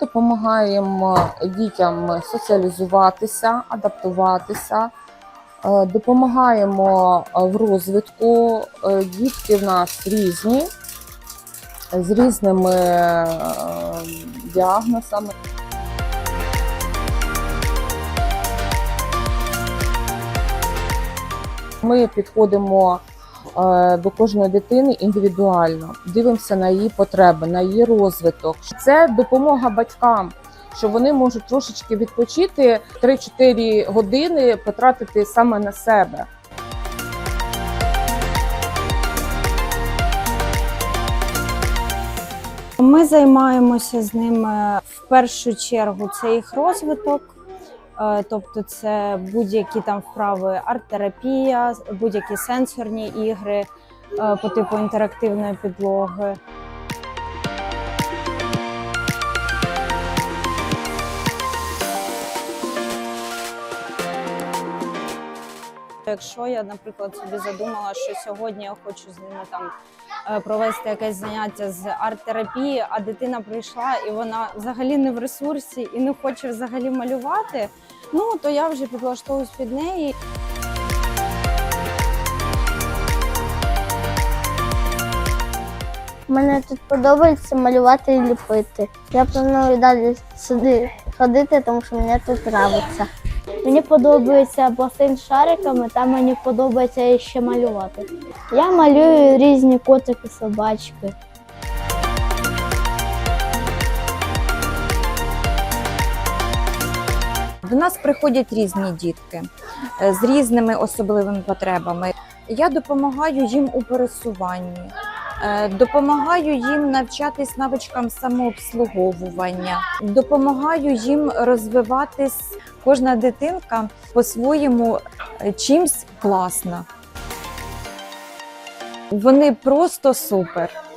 допомагаємо дітям соціалізуватися, адаптуватися, е, допомагаємо в розвитку. Е, Дітки в нас різні, з різними е, діагнозами. Ми підходимо до кожної дитини індивідуально, дивимося на її потреби, на її розвиток. Це допомога батькам, що вони можуть трошечки відпочити 3-4 години потратити саме на себе. Ми займаємося з ними в першу чергу. Це їх розвиток, е, тобто це будь-які там вправи, арт-терапія, будь-які сенсорні ігри е, по типу інтерактивної підлоги. Якщо я, наприклад, собі задумала, що сьогодні я хочу з ними там е, провести якесь заняття з арт-терапії, а дитина прийшла і вона взагалі не в ресурсі і не хоче взагалі малювати, ну то я вже підлаштовуюсь під неї. Мені тут подобається малювати і ліпити. Я планую далі сюди ходити, тому що мені тут подобається. Мені подобається басейн з шариками, та мені подобається ще малювати. Я малюю різні котики, собачки. До нас приходять різні дітки е, з різними особливими потребами. Я допомагаю їм у пересуванні, е, допомагаю їм навчатись навичкам самообслуговування, допомагаю їм розвиватись. Кожна дитинка по-своєму е, чимсь класна. Вони просто супер.